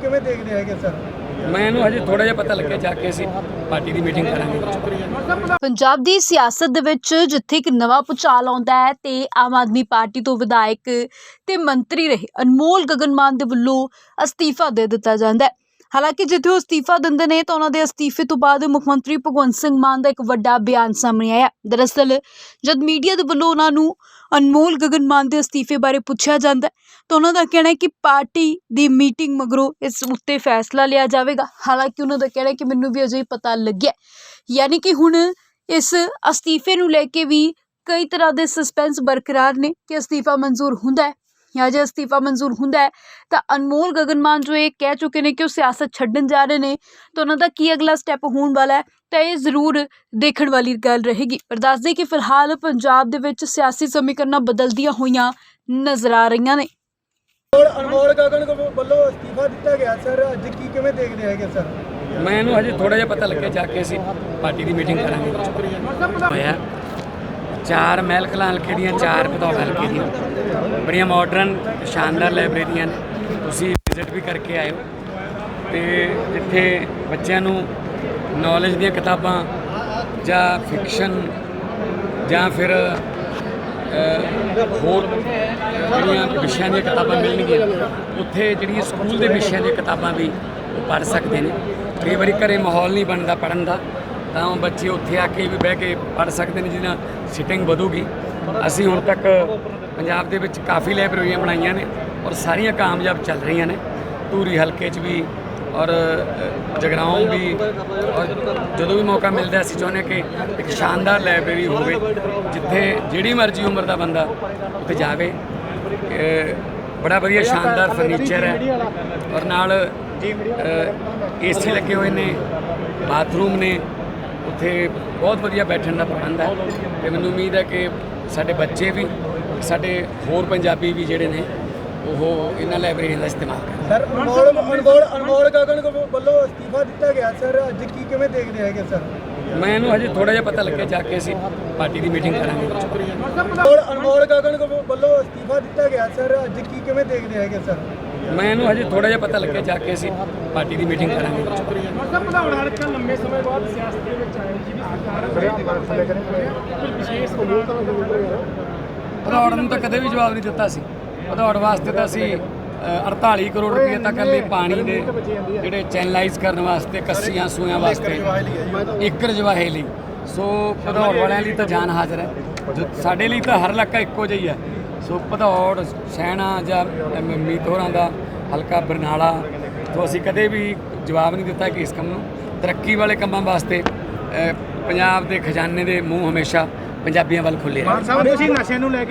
ਕਿਵੇਂ ਦੇਖਦੇ ਹੈਗੇ ਸਰ? ਮੈਨੂੰ ਹਜੇ ਥੋੜਾ ਜਿਹਾ ਪਤਾ ਲੱਗਿਆ ਜਾ ਕੇ ਅਸੀਂ ਪਾਰਟੀ ਦੀ ਮੀਟਿੰਗ ਕਰਾਂਗੇ। ਪੰਜਾਬ ਦੀ ਸਿਆਸਤ ਦੇ ਵਿੱਚ ਜਿੱਥੇ ਇੱਕ ਨਵਾਂ ਪੁਚਾਲ ਆਉਂਦਾ ਹੈ ਤੇ ਆਮ ਆਦਮੀ ਪਾਰਟੀ ਤੋਂ ਵਿਧਾਇਕ ਤੇ ਮੰਤਰੀ ਰਹੇ ਅਨਮੋਲ ਗਗਨ ਮਾਨ ਦੇ ਵੱਲੋਂ ਅਸਤੀਫਾ ਦੇ ਦਿੱਤਾ ਜਾਂਦਾ ਹੈ। ਹਾਲਾਂਕਿ ਜਿੱਥੇ ਉਹ ਅਸਤੀਫਾ ਦਿੰਦੇ ਨੇ ਤਾਂ ਉਹਨਾਂ ਦੇ ਅਸਤੀਫੇ ਤੋਂ ਬਾਅਦ ਮੁੱਖ ਮੰਤਰੀ ਭਗਵੰਤ ਸਿੰਘ ਮਾਨ ਦਾ ਇੱਕ ਵੱਡਾ ਬਿਆਨ ਸਾਹਮਣੇ ਆਇਆ। ਦਰਅਸਲ ਜਦ ਮੀਡੀਆ ਦੇ ਵੱਲੋਂ ਉਹਨਾਂ ਨੂੰ ਅਨਮੋਲ ਗਗਨ ਮਾਨ ਦੇ ਅਸਤੀਫੇ ਬਾਰੇ ਪੁੱਛਿਆ ਜਾਂਦਾ ਤਾਂ ਉਹਨਾਂ ਦਾ ਕਹਿਣਾ ਹੈ ਕਿ ਪਾਰਟੀ ਦੀ ਮੀਟਿੰਗ ਮਗਰੋਂ ਇਸ ਉੱਤੇ ਫੈਸਲਾ ਲਿਆ ਜਾਵੇਗਾ। ਹਾਲਾਂਕਿ ਉਹਨਾਂ ਦਾ ਕਹਿਣਾ ਹੈ ਕਿ ਮੈਨੂੰ ਵੀ ਅਜੇ ਪਤਾ ਲੱਗਿਆ ਯਾਨੀ ਕਿ ਹੁਣ ਇਸ ਅਸਤੀਫੇ ਨੂੰ ਲੈ ਕੇ ਵੀ ਕਈ ਤਰ੍ਹਾਂ ਦੇ ਸਸਪੈਂਸ ਬਰਕਰਾਰ ਨੇ ਕਿ ਅਸਤੀਫਾ ਮਨਜ਼ੂਰ ਹੁੰਦਾ ਹੈ। ਜਾਂ ਜੇ ਅਸਤੀਫਾ ਮਨਜ਼ੂਰ ਹੁੰਦਾ ਹੈ ਤਾਂ ਅਨਮੋਲ ਗਗਨ ਮਾਨ ਜੋ ਇਹ ਕਹਿ ਚੁੱਕੇ ਨੇ ਕਿ ਉਹ ਸਿਆਸਤ ਛੱਡਣ ਜਾ ਰਹੇ ਨੇ ਤਾਂ ਉਹਨਾਂ ਦਾ ਕੀ ਅਗਲਾ ਸਟੈਪ ਹੋਣ ਵਾਲਾ ਹੈ ਤਾਂ ਇਹ ਜ਼ਰੂਰ ਦੇਖਣ ਵਾਲੀ ਗੱਲ ਰਹੇਗੀ। ਪਰ ਦੱਸ ਦੇਈਏ ਕਿ ਫਿਲਹਾਲ ਪੰਜਾਬ ਦੇ ਵਿੱਚ ਸਿਆਸੀ ਸਮੀਕਰਨਾਂ ਬਦਲਦੀਆਂ ਹੋਈਆਂ ਨਜ਼ਰ ਆ ਰਹੀਆਂ ਨੇ। ਅਨਮੋਲ ਗਗਨ ਕੋ- ਵੱਲੋਂ ਅਸਤੀਫਾ ਦਿੱਤਾ ਗਿਆ ਸਰ ਅੱਜ ਕੀ ਕਿਵੇਂ ਦੇਖਦੇ ਹੈਗੇ ਸਰ? ਮੈਨੂੰ ਹਜੇ ਥੋੜਾ ਜਿਹਾ ਪਤਾ ਲੱਗਿਆ ਜਾ ਕੇ ਅਸੀਂ ਪਾਰਟੀ ਦੀ ਮੀਟਿੰਗ ਕਰਾਂਗੇ। ਹੋਇਆ। ਚਾਰ ਮਹਿਲ ਕਲਾਂ ਹਲਕੇ ਦੀਆਂ ਚਾਰ ਭਦੌੜ ਹਲਕੇ ਦੀਆਂ ਬੜੀਆਂ ਮਾਡਰਨ ਸ਼ਾਨਦਾਰ ਲਾਇਬ੍ਰੇਰੀਆਂ ਨੇ। ਤੁਸੀਂ ਵਿਜ਼ਿਟ ਵੀ ਕਰਕੇ ਆਇਓ। ਤੇ ਜਿੱਥੇ ਬੱਚਿਆਂ ਨੂੰ ਨੌਲੇਜ ਦੀਆਂ ਕਿਤਾਬਾਂ ਜਾਂ ਫਿਕਸ਼ਨ ਜਾਂ ਫਿਰ ਹੋਰ ਜਿਹੜੀਆਂ ਵਿਸ਼ਿਆਂ ਦੀਆਂ ਕਿਤਾਬਾਂ ਮਿਲਣਗੀਆਂ, ਉੱਥੇ ਜਿਹੜੀਆਂ ਸਕੂਲ ਦੇ ਵਿਸ਼ਿਆਂ ਦੀਆਂ ਕਿਤਾਬਾਂ ਵੀ ਉਹ ਪੜ੍ਹ ਸਕਦੇ ਨੇ। ਕਈ ਵਾਰੀ ਘਰੇ ਮਾਹੌਲ ਨਹੀਂ ਬਣਦਾ ਪੜ੍ਹਨ ਦਾ। ਤਾਂ ਉਹ ਬੱਚੇ ਉੱਥੇ ਆ ਕੇ ਵੀ ਬਹਿ ਕੇ ਪੜ੍ਹ ਸਕਦੇ ਨੇ ਜਿਹਨਾਂ ਸਿਟਿੰਗ ਵਧੂਗੀ। ਅਸੀਂ ਹੁਣ ਤੱਕ ਪੰਜਾਬ ਦੇ ਵਿੱਚ ਕਾਫੀ ਲਾਇਬ੍ਰੇਰੀਆਂ ਬਣਾਈਆਂ ਨੇ ਔਰ ਸਾਰੀਆਂ ਕਾਮਯਾਬ ਚੱਲ ਰਹੀਆਂ ਨੇ। ਧੂਰੀ ਹਲਕੇ 'ਚ ਵੀ ਔਰ ਅ, ਜਗਰਾਉਂ ਵੀ ਔਰ ਜਦੋਂ ਵੀ ਮੌਕਾ ਮਿਲਦਾ ਅਸੀਂ ਚਾਹੁੰਦੇ ਹਾਂ ਕਿ ਇੱਕ ਸ਼ਾਨਦਾਰ ਲਾਇਬ੍ਰੇਰੀ ਹੋਵੇ ਜਿੱਥੇ ਜਿਹੜੀ ਮਰਜ਼ੀ ਉਮਰ ਦਾ ਬੰਦਾ ਉੱਥੇ ਜਾਵੇ। ਬੜਾ ਵਧੀਆ ਸ਼ਾਨਦਾਰ ਫਰਨੀਚਰ ਹੈ ਔਰ ਨਾਲ ਏਸੀ ਲੱਗੇ ਹੋਏ ਨੇ ਬਾਥਰੂਮ ਨੇ ਉੱਥੇ ਬਹੁਤ ਵਧੀਆ ਬੈਠਣ ਦਾ ਪ੍ਰਬੰਧ ਹੈ ਤੇ ਮੈਨੂੰ ਉਮੀਦ ਹੈ ਕਿ ਸਾਡੇ ਬੱਚੇ ਵੀ, ਸਾਡੇ ਹੋਰ ਪੰਜਾਬੀ ਵੀ ਜਿਹੜੇ ਨੇ, ਉਹ ਇਹਨਾਂ ਲਾਇਬ੍ਰੇਰੀ ਦਾ ਇਸਤੇਮਾਲ ਕਰਨ। ਸਰ, ਅਨਮੋਲ ਅਨਮੋਲ ਅਨਮੋਲ ਗਗਨ ਵੱਲੋਂ ਅਸਤੀਫਾ ਦਿੱਤਾ ਗਿਆ। ਸਰ, ਅੱਜ ਕੀ ਕਿਵੇਂ ਦੇਖਦੇ ਹੈਗੇ ਸਰ? ਮੈਨੂੰ ਹਜੇ ਥੋੜਾ ਜਿਹਾ ਪਤਾ ਲੱਗਿਆ ਜਾ ਕੇ ਅਸੀਂ ਪਾਰਟੀ ਦੀ ਮੀਟਿੰਗ ਕਰਾਂਗੇ। ਅਨਮੋਲ ਅਨਮੋਲ ਗਗਨ ਵੱਲੋਂ ਅਸਤੀਫਾ ਦਿੱਤਾ ਗਿਆ ਸਰ ਅੱਜ ਕੀ ਕਿਵੇਂ ਦੇਖਦੇ ਹੈਗੇ ਸਰ? ਮੈਨੂੰ ਹਜੇ ਥੋੜਾ ਜਿਹਾ ਪਤਾ ਲੱਗਿਆ ਜਾ ਕੇ ਅਸੀਂ ਪਾਰਟੀ ਦੀ ਮੀਟਿੰਗ ਕਰਾਂਗੇ। ਪ੍ਰਧਾਨ ਹਲਕਾ ਲੰਮੇ ਸਮੇਂ ਬਾਅਦ ਸਿਆਸਤ ਦੇ ਵਿੱਚ ਆਏ ਜਿਹਦੀ ਸਰਕਾਰ ਕੋਈ ਵਿਸ਼ੇਸ਼ ਭਦੌੜ ਨੂੰ ਤਾਂ ਕਦੇ ਵੀ ਜਵਾਬ ਨਹੀਂ ਦਿੱਤਾ ਸੀ। ਭਦੌੜ ਵਾਸਤੇ ਤਾਂ ਅਸੀਂ 48 ਕਰੋੜ ਰੁਪਏ ਤਾਂ ਇਕੱਲੇ ਪਾਣੀ ਦੇ ਜਿਹੜੇ ਚੈਨਲਾਈਜ਼ ਕਰਨ ਵਾਸਤੇ ਕੱਸੀਆਂ ਸੂਆਂ ਵਾਸਤੇ ਇੱਕ ਰਜਵਾਹੇ ਲਈ ਸੋ ਭਦੌੜ ਵਾਲਿਆਂ ਲਈ ਤਾਂ ਜਾਨ ਹਾਜ਼ਰ ਹੈ ਜੋ ਸਾਡੇ ਲਈ ਤਾਂ ਹਰ ਇਲਾਕਾ ਇੱਕੋ ਜਿਹਾ ਹੀ ਹੈ ਸੋ ਭਦੌੜ ਸੈਣਾ ਜਾਂ ਮੀਤ ਹੋਰਾਂ ਦਾ ਹਲਕਾ ਬਰਨਾਲਾ ਤੋਂ ਅਸੀਂ ਕਦੇ ਵੀ ਜਵਾਬ ਨਹੀਂ ਦਿੱਤਾ ਕਿ ਇਸ ਕੰਮ ਨੂੰ ਤਰੱਕੀ ਵਾਲੇ ਕੰਮਾਂ ਵਾਸਤੇ ਪੰਜਾਬ ਦੇ ਖਜ਼ਾਨੇ ਦੇ ਮੂੰਹ ਹਮੇਸ਼ਾ ਪੰਜਾਬੀਆਂ ਵੱਲ ਖੁੱਲੇ ਰਹੇ ਸਾਹਿਬ ਤੁਸੀਂ ਨਸ਼ੇ ਨੂੰ ਲੈ ਕੇ